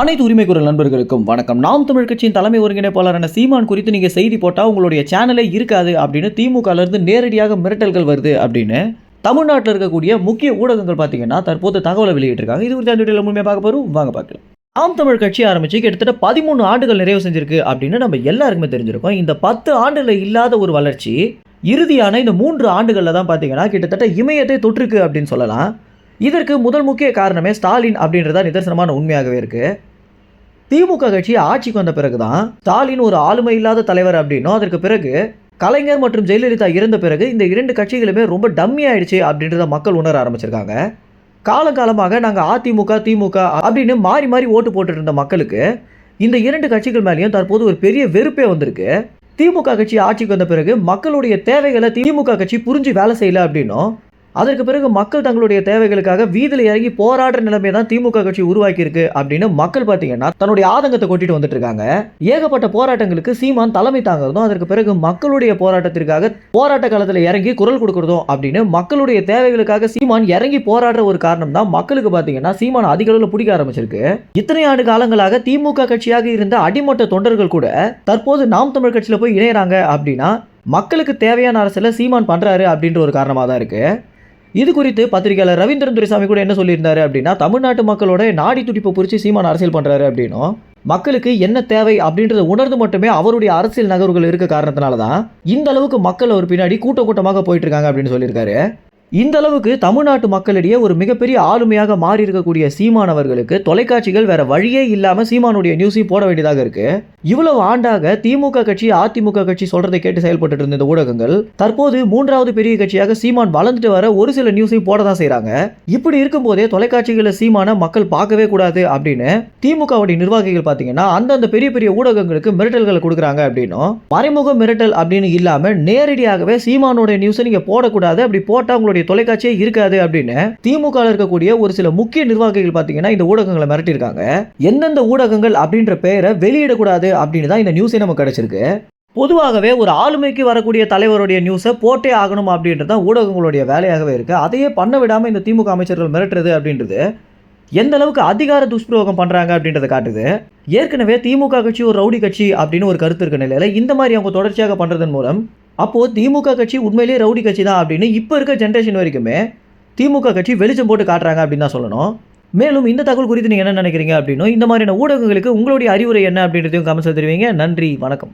அனைத்து உரிமை குரல் நண்பர்களுக்கும் வணக்கம். நாம் தமிழ் கட்சியின் தலைமை ஒருங்கிணைப்பாளரான சீமான் குறித்து நீங்கள் செய்தி போட்டால் உங்களுடைய சேனலே இருக்காது அப்படின்னு திமுகல இருந்து நேரடியாக மிரட்டல்கள் வருது அப்படின்னு தமிழ்நாட்டில் இருக்கக்கூடிய முக்கிய ஊடகங்கள் பார்த்தீங்கன்னா தற்போது தகவலை வெளியிட்டிருக்காங்க. இது குறித்து அந்த வீடியோவில் முழுமையாக பார்க்க போகிறோம் வாங்க பார்க்கலாம். நாம் தமிழ் கட்சி ஆரம்பிச்சு கிட்டத்தட்ட பதிமூணு ஆண்டுகள் நிறைவு செஞ்சிருக்கு அப்படின்னு நம்ம எல்லாருக்குமே தெரிஞ்சிருக்கோம். இந்த பத்து ஆண்டுல இல்லாத ஒரு வளர்ச்சி இறுதியான இந்த மூன்று ஆண்டுகளில் தான் பார்த்தீங்கன்னா கிட்டத்தட்ட இமயத்தை தொற்றுக்கு அப்படின்னு சொல்லலாம். இதற்கு முதல் முக்கிய காரணமே ஸ்டாலின் அப்படின்றதா நிதர்சனமான உண்மையாகவே இருக்கு. திமுக கட்சி ஆட்சிக்கு வந்த பிறகு தான் ஸ்டாலின் ஒரு ஆளுமை இல்லாத தலைவர் அப்படின்னும் அதற்கு பிறகு கலைஞர் மற்றும் ஜெயலலிதா இறந்த பிறகு இந்த இரண்டு கட்சிகளுமே ரொம்ப டம்மி ஆயிடுச்சு அப்படின்றத மக்கள் உணர ஆரம்பிச்சிருக்காங்க. காலங்காலமாக நாங்கள் அதிமுக திமுக அப்படின்னு மாறி மாறி ஓட்டு போட்டுட்டு இருந்த மக்களுக்கு இந்த இரண்டு கட்சிகள் மேலேயும் தற்போது ஒரு பெரிய வெறுப்பே வந்திருக்கு. திமுக கட்சி ஆட்சிக்கு வந்த பிறகு மக்களுடைய தேவைகளை திமுக கட்சி புரிஞ்சு வேலை செய்யல அப்படின்னும் அதற்கு பிறகு மக்கள் தங்களுடைய தேவைகளுக்காக வீதியில் இறங்கி போராடுற நிலைமை தான் திமுக கட்சி உருவாக்கியிருக்கு அப்படின்னு மக்கள் பார்த்தீங்கன்னா தன்னுடைய ஆதங்கத்தை கொட்டிட்டு வந்துட்டு இருக்காங்க. ஏகப்பட்ட போராட்டங்களுக்கு சீமான் தலைமை தாங்கிறதும் அதற்கு பிறகு மக்களுடைய போராட்டத்திற்காக போராட்ட காலத்தில் இறங்கி குரல் கொடுக்குறதும் அப்படின்னு மக்களுடைய தேவைகளுக்காக சீமான் இறங்கி போராடுற ஒரு காரணம் தான் மக்களுக்கு பார்த்தீங்கன்னா சீமான் அதிக அளவில் பிடிக்க ஆரம்பிச்சிருக்கு. இத்தனை ஆண்டு காலங்களாக திமுக கட்சியாக இருந்த அடிமட்ட தொண்டர்கள் கூட தற்போது நாம் தமிழ் கட்சியில் போய் இணையறாங்க அப்படின்னா மக்களுக்கு தேவையான அரசியலை சீமான் பண்ணுறாரு அப்படின்ற ஒரு காரணமாக தான் இருக்குது இது குறித்து பத்திரிகையாளர் ரவீந்திரன் துரைசாமி கூட என்ன சொல்லியிருந்தாரு அப்படின்னா தமிழ்நாட்டு மக்களோட நாடி துடிப்பை பிடிச்சி சீமான் அரசியல் பண்ணுறாரு அப்படின்னும் மக்களுக்கு என்ன தேவை அப்படின்றத உணர்ந்து மட்டுமே அவருடைய அரசியல் நகர்வுகள் இருக்க காரணத்தினால தான் இந்த அளவுக்கு மக்கள் அவர் பின்னாடி கூட்ட கூட்டமாக போயிட்டு இருக்காங்க அப்படின்னு சொல்லியிருக்காரு. இந்த அளவுக்கு தமிழ்நாட்டு மக்களிடையே ஒரு மிகப்பெரிய ஆளுமையாக மாறி இருக்கக்கூடிய சீமானவர்களுக்கு தொலைக்காட்சிகள் வேற வழியே இல்லாம சீமானுடைய நியூஸையும் போட வேண்டியதாக இருக்கு. இவ்வளவு ஆண்டாக திமுக கட்சி அதிமுக கட்சி சொல்றதை கேட்டு செயல்பட்டு இருந்த இந்த ஊடகங்கள் தற்போது மூன்றாவது பெரிய கட்சியாக சீமான் வளர்ந்துட்டு வர ஒரு சில நியூஸையும் போட தான் செய்யறாங்க இப்படி இருக்கும் போதே தொலைக்காட்சிகளில் சீமான மக்கள் பார்க்கவே கூடாது அப்படின்னு திமுகவுடைய நிர்வாகிகள் பார்த்தீங்கன்னா அந்தந்த பெரிய பெரிய ஊடகங்களுக்கு மிரட்டல்களை கொடுக்குறாங்க அப்படின்னும் மறைமுக மிரட்டல் அப்படின்னு இல்லாம நேரடியாகவே சீமானுடைய நியூஸை நீங்க போடக்கூடாது அப்படி போட்டா உங்களுடைய தொலைக்காட்சியே இருக்காது அப்படின்னு திமுக இருக்கக்கூடிய ஒரு சில முக்கிய நிர்வாகிகள் பார்த்தீங்கன்னா இந்த ஊடகங்களை மிரட்டியிருக்காங்க. எந்தெந்த ஊடகங்கள் அப்படின்ற பெயரை வெளியிடக்கூடாது அப்படின்னு தான் இந்த நியூஸே நமக்கு கிடைச்சிருக்கு. பொதுவாகவே ஒரு ஆளுமைக்கு வரக்கூடிய தலைவருடைய நியூஸை போட்டே ஆகணும் அப்படின்றது தான் ஊடகங்களுடைய வேலையாகவே இருக்குது அதையே பண்ண விடாமல் இந்த திமுக அமைச்சர்கள் மிரட்டுறது அப்படின்றது எந்த அளவுக்கு அதிகார துஷ்பிரயோகம் பண்ணுறாங்க அப்படின்றத காட்டுது. ஏற்கனவே திமுக கட்சி ஒரு ரவுடி கட்சி அப்படின்னு ஒரு கருத்து இருக்க நிலையில் இந்த மாதிரி அவங்க தொடர்ச்சியாக பண்ணுறதன் மூலம் அப்போது திமுக கட்சி உண்மையிலேயே ரவுடி கட்சி தான் அப்படின்னு இப்போ இருக்க ஜென்ரேஷன் வரைக்குமே திமுக கட்சி வெளிச்சம் போட்டு காட்டுறாங்க அப்படின்னு தான் சொல்லணும். மேலும் இந்த தகவல் குறித்து நீங்கள் என்ன நினைக்கிறீங்க அப்படின்னும் இந்த மாதிரியான ஊடகங்களுக்கு உங்களுடைய அறிவுரை என்ன அப்படின்றதையும் கமெண்ட்ஸில் தெரிவிங்க. நன்றி வணக்கம்.